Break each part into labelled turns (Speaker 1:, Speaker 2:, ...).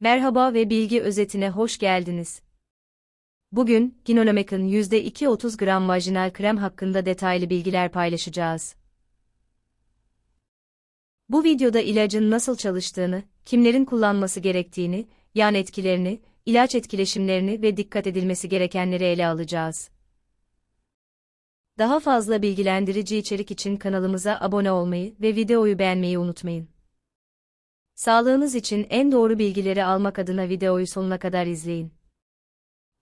Speaker 1: Merhaba ve bilgi özetine hoş geldiniz. Bugün, Ginolomek'ın %2 30 gram vajinal krem hakkında detaylı bilgiler paylaşacağız. Bu videoda ilacın nasıl çalıştığını, kimlerin kullanması gerektiğini, yan etkilerini, ilaç etkileşimlerini ve dikkat edilmesi gerekenleri ele alacağız. Daha fazla bilgilendirici içerik için kanalımıza abone olmayı ve videoyu beğenmeyi unutmayın. Sağlığınız için en doğru bilgileri almak adına videoyu sonuna kadar izleyin.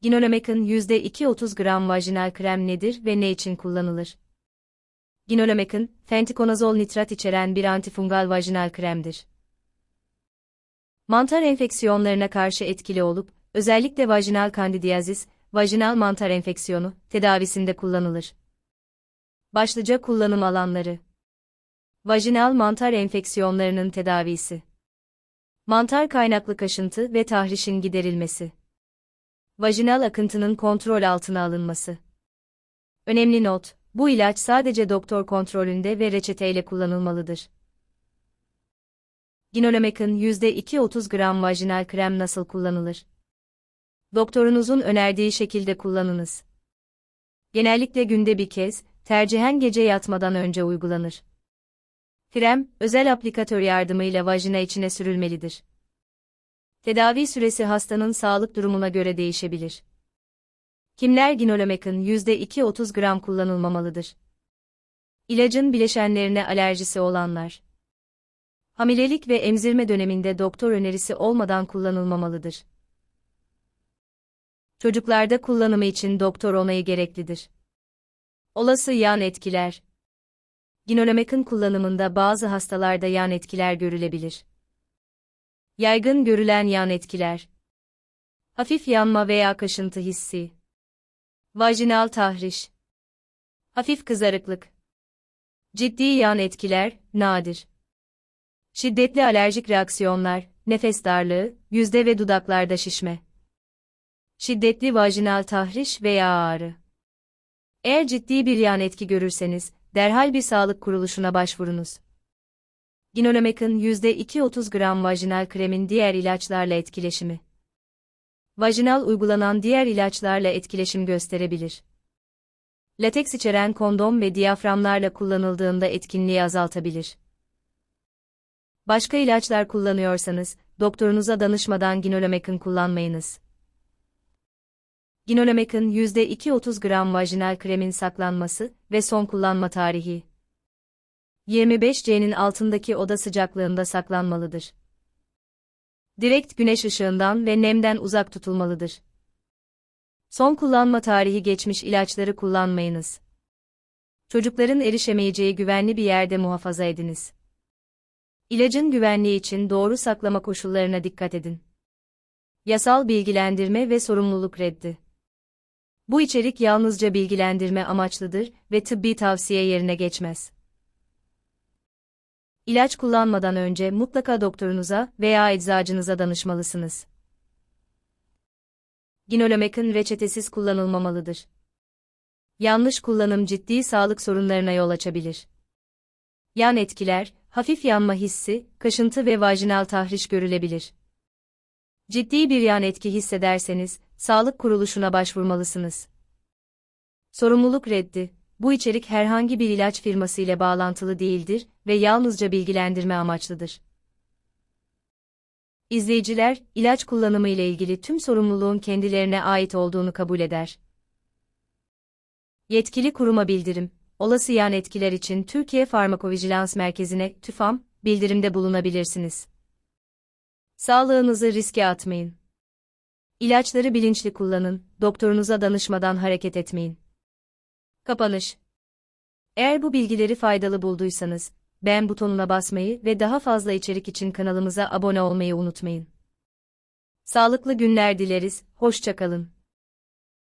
Speaker 1: Ginolomek'ın %2 30 gram vajinal krem nedir ve ne için kullanılır? Ginolomek'ın, fentikonazol nitrat içeren bir antifungal vajinal kremdir. Mantar enfeksiyonlarına karşı etkili olup, özellikle vajinal kandidiyazis, vajinal mantar enfeksiyonu, tedavisinde kullanılır. Başlıca kullanım alanları Vajinal mantar enfeksiyonlarının tedavisi Mantar kaynaklı kaşıntı ve tahrişin giderilmesi. Vajinal akıntının kontrol altına alınması. Önemli not, bu ilaç sadece doktor kontrolünde ve reçeteyle kullanılmalıdır. Ginolomek'ın %2-30 gram vajinal krem nasıl kullanılır? Doktorunuzun önerdiği şekilde kullanınız. Genellikle günde bir kez, tercihen gece yatmadan önce uygulanır. Krem, özel aplikatör yardımıyla vajina içine sürülmelidir. Tedavi süresi hastanın sağlık durumuna göre değişebilir. Kimler ginolomek'in %2-30 gram kullanılmamalıdır? İlacın bileşenlerine alerjisi olanlar. Hamilelik ve emzirme döneminde doktor önerisi olmadan kullanılmamalıdır. Çocuklarda kullanımı için doktor onayı gereklidir. Olası yan etkiler Ginolomek'in kullanımında bazı hastalarda yan etkiler görülebilir. Yaygın görülen yan etkiler. Hafif yanma veya kaşıntı hissi. Vajinal tahriş. Hafif kızarıklık. Ciddi yan etkiler, nadir. Şiddetli alerjik reaksiyonlar, nefes darlığı, yüzde ve dudaklarda şişme. Şiddetli vajinal tahriş veya ağrı. Eğer ciddi bir yan etki görürseniz, derhal bir sağlık kuruluşuna başvurunuz. Ginolomek'in %2-30 gram vajinal kremin diğer ilaçlarla etkileşimi. Vajinal uygulanan diğer ilaçlarla etkileşim gösterebilir. Lateks içeren kondom ve diyaframlarla kullanıldığında etkinliği azaltabilir. Başka ilaçlar kullanıyorsanız, doktorunuza danışmadan Ginolomek'in kullanmayınız. Ginolomek'in %2-30 gram vajinal kremin saklanması ve son kullanma tarihi. 25C'nin altındaki oda sıcaklığında saklanmalıdır. Direkt güneş ışığından ve nemden uzak tutulmalıdır. Son kullanma tarihi geçmiş ilaçları kullanmayınız. Çocukların erişemeyeceği güvenli bir yerde muhafaza ediniz. İlacın güvenliği için doğru saklama koşullarına dikkat edin. Yasal bilgilendirme ve sorumluluk reddi. Bu içerik yalnızca bilgilendirme amaçlıdır ve tıbbi tavsiye yerine geçmez. İlaç kullanmadan önce mutlaka doktorunuza veya eczacınıza danışmalısınız. Ginolomek'in reçetesiz kullanılmamalıdır. Yanlış kullanım ciddi sağlık sorunlarına yol açabilir. Yan etkiler, hafif yanma hissi, kaşıntı ve vajinal tahriş görülebilir. Ciddi bir yan etki hissederseniz, sağlık kuruluşuna başvurmalısınız. Sorumluluk reddi. Bu içerik herhangi bir ilaç firması ile bağlantılı değildir ve yalnızca bilgilendirme amaçlıdır. İzleyiciler, ilaç kullanımı ile ilgili tüm sorumluluğun kendilerine ait olduğunu kabul eder. Yetkili kuruma bildirim, olası yan etkiler için Türkiye Farmakovijilans Merkezi'ne TÜFAM, bildirimde bulunabilirsiniz. Sağlığınızı riske atmayın. İlaçları bilinçli kullanın, doktorunuza danışmadan hareket etmeyin. Kapanış Eğer bu bilgileri faydalı bulduysanız, beğen butonuna basmayı ve daha fazla içerik için kanalımıza abone olmayı unutmayın. Sağlıklı günler dileriz, hoşçakalın.